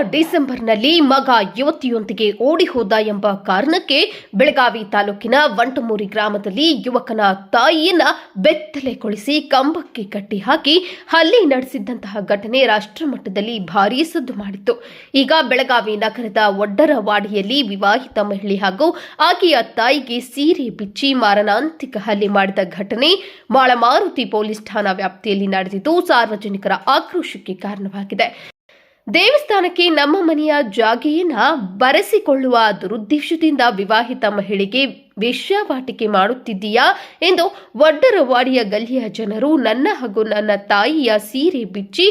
ಡಿಸೆಂಬರ್ನಲ್ಲಿ ಮಗ ಯುವತಿಯೊಂದಿಗೆ ಓಡಿ ಹೋದ ಎಂಬ ಕಾರಣಕ್ಕೆ ಬೆಳಗಾವಿ ತಾಲೂಕಿನ ವಂಟಮೂರಿ ಗ್ರಾಮದಲ್ಲಿ ಯುವಕನ ತಾಯಿಯನ್ನ ಬೆತ್ತಲೆಗೊಳಿಸಿ ಕಂಬಕ್ಕೆ ಕಟ್ಟಿ ಹಾಕಿ ಹಲ್ಲೆ ನಡೆಸಿದ್ದಂತಹ ಘಟನೆ ರಾಷ್ಟ್ರಮಟ್ಟದಲ್ಲಿ ಭಾರೀ ಸದ್ದು ಮಾಡಿತ್ತು. ಈಗ ಬೆಳಗಾವಿ ನಗರದ ಒಡ್ಡರವಾಡಿಯಲ್ಲಿ ವಿವಾಹಿತ ಮಹಿಳೆ ಹಾಗೂ ಆಕೆಯ ತಾಯಿಗೆ ಸೀರೆ ಬಿಚ್ಚಿ ಮಾರಣಾಂತಿಕ ಹಲ್ಲೆ ಮಾಡಿದ ಘಟನೆ ಮಾಳಮಾರುತಿ ಪೊಲೀಸ್ ಠಾಣಾ ವ್ಯಾಪ್ತಿಯಲ್ಲಿ ನಡೆದಿದ್ದು ಸಾರ್ವಜನಿಕರ ಆಕ್ರೋಶಕ್ಕೆ ಕಾರಣವಾಗಿದೆ. ದೇವಸ್ಥಾನಕ್ಕೆ ನಮ್ಮ ಮನೆಯ ಜಾಗೆಯನ್ನ ಬರೆಸಿಕೊಳ್ಳುವ ದುರುದ್ದೇಶದಿಂದ ವಿವಾಹಿತ ಮಹಿಳೆಗೆ ವೇಶ್ಯಾವಾಟಿಕೆ ಮಾಡುತ್ತಿದ್ದೀಯಾ ಎಂದು ವಡ್ಡರವಾಡಿಯ ಗಲ್ಲಿಯ ಜನರು ನನ್ನ ಹಾಗೂ ನನ್ನ ತಾಯಿಯ ಸೀರೆ ಬಿಚ್ಚಿ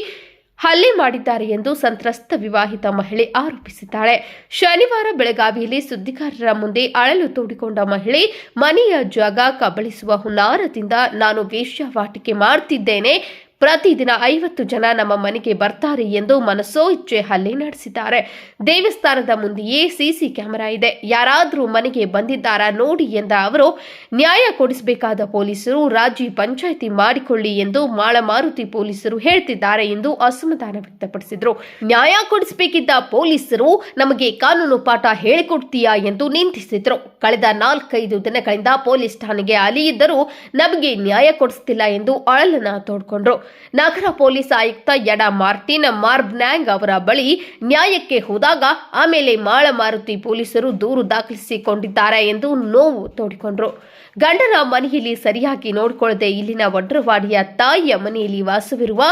ಹಲ್ಲೆ ಮಾಡಿದ್ದಾರೆ ಎಂದು ಸಂತ್ರಸ್ತ ವಿವಾಹಿತ ಮಹಿಳೆ ಆರೋಪಿಸಿದ್ದಾಳೆ. ಶನಿವಾರ ಬೆಳಗಾವಿಯಲ್ಲಿ ಸುದ್ದಿಗಾರರ ಮುಂದೆ ಅಳಲು ತೋಡಿಕೊಂಡ ಮಹಿಳೆ, ಮನೆಯ ಜಾಗ ಕಬಳಿಸುವ ಹುನ್ನಾರದಿಂದ ನಾನು ವೇಶ್ಯಾವಾಟಿಕೆ ಮಾಡ್ತಿದ್ದೇನೆ ಪ್ರತಿದಿನ ಐವತ್ತು ಜನ ನಮ್ಮ ಮನೆಗೆ ಬರ್ತಾರೆ ಎಂದು ಮನಸೋ ಇಚ್ಛೆ ಹಲ್ಲೆ ನಡೆಸಿದ್ದಾರೆ. ದೇವಸ್ಥಾನದ ಮುಂದೆಯೇ ಸಿಸಿ ಕ್ಯಾಮೆರಾ ಇದೆ. ಯಾರಾದರೂ ಮನೆಗೆ ಬಂದಿದ್ದಾರಾ ನೋಡಿ ಎಂದ ಅವರು, ನ್ಯಾಯ ಕೊಡಿಸಬೇಕಾದ ಪೊಲೀಸರು ರಾಜಿ ಪಂಚಾಯಿತಿ ಮಾಡಿಕೊಳ್ಳಿ ಎಂದು ಮಾಳಮಾರುತಿ ಪೊಲೀಸರು ಹೇಳ್ತಿದ್ದಾರೆ ಎಂದು ಅಸಮಾಧಾನ ವ್ಯಕ್ತಪಡಿಸಿದರು. ನ್ಯಾಯ ಕೊಡಿಸಬೇಕಿದ್ದ ಪೊಲೀಸರು ನಮಗೆ ಕಾನೂನು ಪಾಠ ಹೇಳಿಕೊಡ್ತೀಯಾ ಎಂದು ನಿಂದಿಸಿದ್ರು. ಕಳೆದ ನಾಲ್ಕೈದು ದಿನಗಳಿಂದ ಪೊಲೀಸ್ ಠಾಣೆಗೆ ಅಲಿಯಿದ್ದರೂ ನಮಗೆ ನ್ಯಾಯ ಕೊಡಿಸ್ತಿಲ್ಲ ಎಂದು ಅಳಲನ ತೋಡ್ಕೊಂಡ್ರು. ನಗರ ಪೊಲೀಸ್ ಆಯುಕ್ತ ಯಡ ಮಾರ್ಟಿನ್ ಮಾರ್ಬ್ನ್ಯಾಂಗ್ ಅವರ ಬಳಿ ನ್ಯಾಯಕ್ಕೆ ಹೋದಾಗ ಆಮೇಲೆ ಮಾಳ ಮಾರುತಿ ಪೊಲೀಸರು ದೂರು ದಾಖಲಿಸಿಕೊಂಡಿದ್ದಾರೆ ಎಂದು ನೋವು ತೋಡಿಕೊಂಡ್ರು. ಗಂಡನ ಮನೆಯಲ್ಲಿ ಸರಿಯಾಗಿ ನೋಡಿಕೊಳ್ಳದೆ ಇಲ್ಲಿನ ವಡ್ರವಾಡಿಯ ತಾಯಿಯ ಮನೆಯಲ್ಲಿ ವಾಸವಿರುವ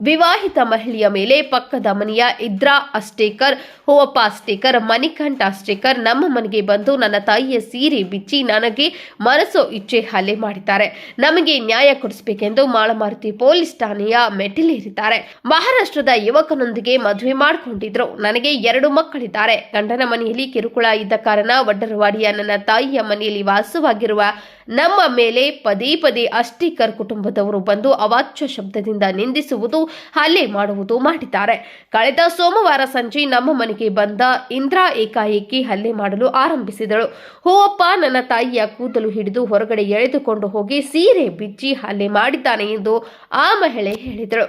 ವಿವಾಹಿತ ಮಹಿಳೆಯ ಮೇಲೆ ಪಕ್ಕದ ಮನೆಯ ಇದ್ರಾ ಅಸ್ಟೇಕರ್, ಹೋವಪ್ಪ ಅಸ್ಟೇಕರ್, ಮಣಿಕಂಠ ಅಸ್ಟೇಕರ್, ನಮ್ಮ ಮನೆಗೆ ಬಂದು ನನ್ನ ತಾಯಿಯ ಸೀರೆ ಬಿಚ್ಚಿ ನನಗೆ ಮನಸ್ಸು ಇಚ್ಛೆ ಹಲ್ಲೆ ಮಾಡಿದ್ದಾರೆ. ನಮಗೆ ನ್ಯಾಯ ಕೊಡಿಸಬೇಕೆಂದು ಮಾಳಮಾರುತಿ ಪೊಲೀಸ್ ಠಾಣೆಯ ಮೆಟ್ಟಿಲೇರಿದ್ದಾರೆ. ಮಹಾರಾಷ್ಟ್ರದ ಯುವಕನೊಂದಿಗೆ ಮದುವೆ ಮಾಡಿಕೊಂಡಿದ್ರು. ನನಗೆ ಎರಡು ಮಕ್ಕಳಿದ್ದಾರೆ. ಗಂಡನ ಮನೆಯಲ್ಲಿ ಕಿರುಕುಳ ಇದ್ದ ಕಾರಣ ವಡ್ಡರವಾಡಿಯ ನನ್ನ ತಾಯಿಯ ಮನೆಯಲ್ಲಿ ವಾಸವಾಗಿರುವ ನಮ್ಮ ಮೇಲೆ ಪದೇ ಪದೇ ಅಸ್ಟೀಕರ್ ಕುಟುಂಬದವರು ಬಂದು ಅವಾಚ್ಯ ಶಬ್ದದಿಂದ ನಿಂದಿಸುವುದು ಹಲ್ಲೆ ಮಾಡುವುದು ಮಾಡಿದ್ದಾರೆ. ಕಳೆದ ಸೋಮವಾರ ಸಂಜೆ ನಮ್ಮ ಮನೆಗೆ ಬಂದ ಇಂದ್ರಾ ಏಕಾಏಕಿ ಹಲ್ಲೆ ಮಾಡಲು ಆರಂಭಿಸಿದಳು. ಹೂವಪ್ಪ, ನನ್ನ ತಾಯಿಯ ಕೂದಲು ಹಿಡಿದು ಹೊರಗಡೆ ಎಳೆದುಕೊಂಡು ಹೋಗಿ ಸೀರೆ ಬಿಚ್ಚಿ ಹಲ್ಲೆ ಮಾಡಿದ್ದಾನೆ ಎಂದು ಆ ಮಹಿಳೆ ಹೇಳಿದಳು.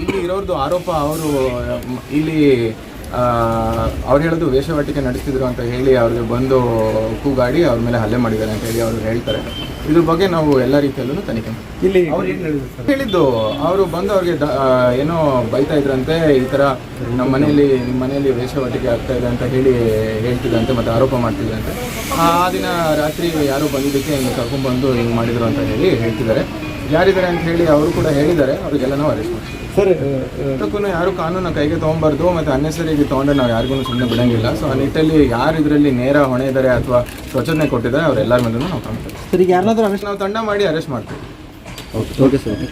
ಇಲ್ಲಿ ಇರೋರ್ದು ಆರೋಪ ಅವರು ಇಲ್ಲಿ ಅವ್ರು ಹೇಳೋದು ವೇಷವಾಟಿಕೆ ನಡೆಸ್ತಿದ್ರು ಅಂತ ಹೇಳಿ ಅವ್ರಿಗೆ ಬಂದು ಕೂಗಾಡಿ ಅವ್ರ ಮೇಲೆ ಹಲ್ಲೆ ಮಾಡಿದ್ದಾರೆ ಅಂತ ಹೇಳಿ ಅವರು ಹೇಳ್ತಾರೆ. ಇದ್ರ ಬಗ್ಗೆ ನಾವು ಎಲ್ಲ ರೀತಿಯಲ್ಲೂ ತನಿಖೆ. ಇಲ್ಲಿ ಹೇಳಿದ್ದು ಅವರು ಬಂದು ಅವ್ರಿಗೆ ಏನೋ ಬೈತಾ ಇದ್ರಂತೆ ಈ ಥರ ನಮ್ಮ ಮನೆಯಲ್ಲಿ ನಿಮ್ಮ ಮನೆಯಲ್ಲಿ ವೇಷವಾಟಿಕೆ ಆಗ್ತಾ ಇದೆ ಅಂತ ಹೇಳಿ ಹೇಳ್ತಿದ್ದಂತೆ ಮತ್ತು ಆರೋಪ ಮಾಡ್ತಿದ್ದಂತೆ ಆ ದಿನ ರಾತ್ರಿ ಯಾರೋ ಬಂದಿದ್ದಕ್ಕೆ ಹಿಂಗೆ ಕರ್ಕೊಂಡ್ಬಂದು ಹಿಂಗೆ ಮಾಡಿದ್ರು ಅಂತ ಹೇಳಿ ಹೇಳ್ತಿದ್ದಾರೆ. ಯಾರಿದ್ದಾರೆ ಅಂತ ಹೇಳಿ ಅವರು ಕೂಡ ಹೇಳಿದ್ದಾರೆ ಅವರಿಗೆಲ್ಲ ನಾವು ಅರೆಸ್ಟ್ ಮಾಡ್ತೀವಿ. ಸರ್ ಅದಕ್ಕೂ ಯಾರು ಕಾನೂನು ಕೈಗೆ ತೊಗೊಂಬಾರ್ದು ಮತ್ತು ಅನ್ನೆಸರಿಗೆ ತೊಗೊಂಡ್ರೆ ನಾವು ಯಾರಿಗೂ ಸುಮ್ಮನೆ ಬಿಡಂಗಿಲ್ಲ. ಸೊ ಆ ನಿಟ್ಟಲ್ಲಿ ಯಾರು ಇದರಲ್ಲಿ ನೇರ ಹೊಣೆ ಇದ್ದಾರೆ ಅಥವಾ ಸ್ವಚ್ಛತೆ ಕೊಟ್ಟಿದ್ದಾರೆ ಅವರೆಲ್ಲರ ಮೇಲೂ ನಾವು ಕಾಣ್ತೀವಿ ಸರಿ ಯಾರಾದರೂ ಅರೆಸ್ಟ್ ನಾವು ತಂಡ ಮಾಡಿ ಅರೆಸ್ಟ್ ಮಾಡ್ತೀವಿ. Okay sir.